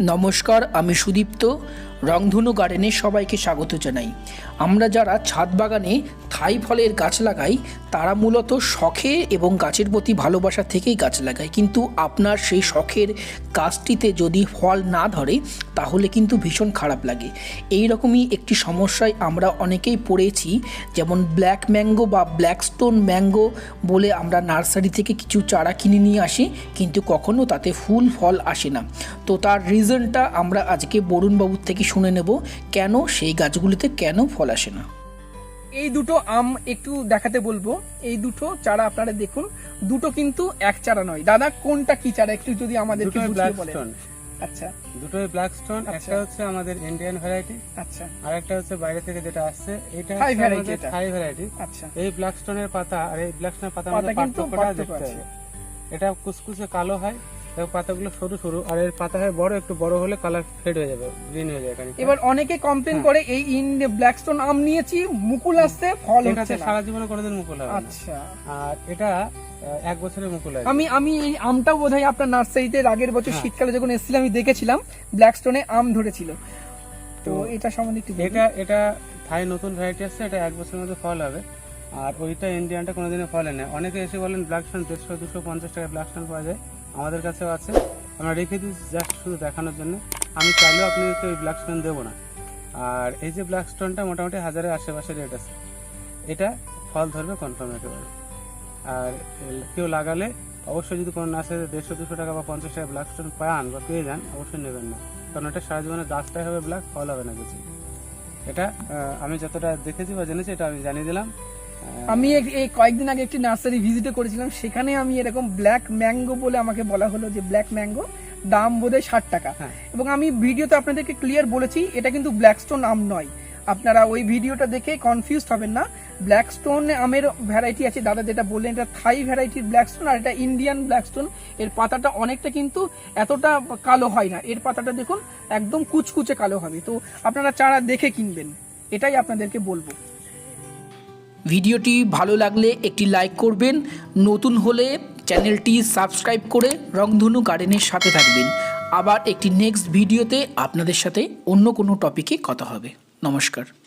নমস্কার আমি সুদীপ্ত। রংধনু গার্ডেনে সবাইকে স্বাগত জানাই। আমরা যারা ছাদ বাগানে থাই ফলের গাছ লাগাই, তারা মূলত শখে এবং গাছের প্রতি ভালোবাসা থেকেই গাছ লাগায় কিন্তু আপনার সেই শখের গাছটিতে যদি ফল না ধরে, তাহলে কিন্তু ভীষণ খারাপ লাগে। এই রকমই একটি সমস্যায় আমরা অনেকেই পড়েছি, যেমন ব্ল্যাক ম্যাঙ্গো বা ব্ল্যাক স্টোন ম্যাঙ্গো বলে আমরা নার্সারি থেকে কিছু চারা কিনে নিয়ে আসি, কিন্তু কখনো তাতে ফুল ফল আসে না। তো তার রিজনটা আমরা আজকে বরুণবাবুর থেকে শুনে নেব কেন সেই গাছগুলিতে কেন ফল আসে না। এই দুটো আম একটু দেখাতে বলব। এই দুটো চারা আপনারা দেখুন। দুটো কিন্তু এক চারা নয়। দাদা কোনটা কি চারা? একটু যদি আমাদেরকে বুঝিয়ে বলেন। আচ্ছা। দুটোই ব্ল্যাক স্টোন আচ্ছা। একটা হচ্ছে আমাদের ইন্ডিয়ান ভ্যারাইটি আচ্ছা। আর একটা হচ্ছে বাইরে থেকে যেটা আসছে এটা variety এটা। থাই ভ্যারাইটি আচ্ছা। এই ব্ল্যাক স্টোনের পাতা আর এই ব্ল্যাক স্টোনের পাতা পাতা মধ্যে কিন্তু পার্থক্যটা দেখতে হবে। এটা কুচকুচে কালো হয় এবং পাতাগুলো সরু সরু আর এর পাতা হয় বড় একটু বড় হলে কালার ফেড হয়ে যাবে গ্রিন হয়ে যায় এবার অনেকে কমপ্লেন হ্যাঁ। করে এই ইন ব্ল্যাকস্টোন আম নিয়েছি মুকুল আসছে ফল হচ্ছে সারা জীবনে কোনোদিন মুকুল হবে আচ্ছা। আর এটা এক বছরের মুকুল আমি আমি এই আমটাও বোধহয় আপনার নার্সারিতে আগের বছর হ্যাঁ। শীতকালে যখন এসেছিলাম আমি দেখেছিলাম ব্ল্যাকস্টোনে আম ধরেছিল। তো এটা সম্বন্ধে একটু। এটা এটা থাই নতুন ভ্যারাইটি আসছে এটা এক বছরের মধ্যে ফল হবে। আর ওইটা ইন্ডিয়ানটা কোনোদিনও ফলে না। অনেকে এসে বলেন ব্ল্যাক স্টোন দেড়শো দুশো পঞ্চাশ টাকা ব্ল্যাক স্টোন পাওয়া যায়। আমাদের কাছেও আছে। আমরা রেখে দিচ্ছি জাস্ট শুধু দেখানোর জন্য। আমি চাইলেও আপনি ওই ব্ল্যাক স্টোন দেবো না। আর এই যে ব্ল্যাক স্টোনটা মোটামুটি হাজারের আশেপাশে রেট আছে। এটা ফল ধরবে কনফার্ম একেবারে। আর কেউ লাগালে অবশ্যই যদি কোনো না নার্সারিতে দেড়শো, দুশো টাকা বা পঞ্চাশ টাকা ব্ল্যাক স্টোন পান বা পেয়ে যান, অবশ্যই নেবেন না। কারণ এটা সারা জীবনে গাছটাই হবে ব্ল্যাক ফল হবে না কিছু। এটা আমি যতটা দেখেছি বা জেনেছি, এটা আমি জানিয়ে দিলাম। আমি এই কয়েকদিন আগে একটি নার্সারি ভিজিটে করেছিলাম সেখানে আমি এরকম ব্ল্যাক ম্যাঙ্গো বলে আমাকে বলা হলো যে ব্ল্যাক ম্যাঙ্গো দাম বোধহয় ষাট টাকা। হ্যাঁ। এবং আমি ভিডিওতে আপনাদেরকে ক্লিয়ার বলেছি এটা কিন্তু ব্ল্যাকস্টোন আম নয়। আপনারা ওই ভিডিওটা দেখে কনফিউজ হবেন না। ব্ল্যাকস্টোন আমের ভ্যারাইটি আছে দাদা যেটা বললেন এটা থাই ভ্যারাইটির ব্ল্যাকস্টোন আর এটা ইন্ডিয়ান ব্ল্যাকস্টোন এর পাতাটা অনেকটা কিন্তু এতটা কালো হয় না। এর পাতাটা দেখুন একদম কুচকুচে কালো হবে। তো আপনারা চারা দেখে কিনবেন। এটাই আপনাদেরকে বলব। ভিডিওটি ভালো লাগলে একটি লাইক করবেন, নতুন হলে চ্যানেলটি সাবস্ক্রাইব করে রংধনু গার্ডেনের সাথে থাকবেন। আবার একটি নেক্সট ভিডিওতে আপনাদের সাথে অন্য কোনো টপিকে কথা হবে। নমস্কার।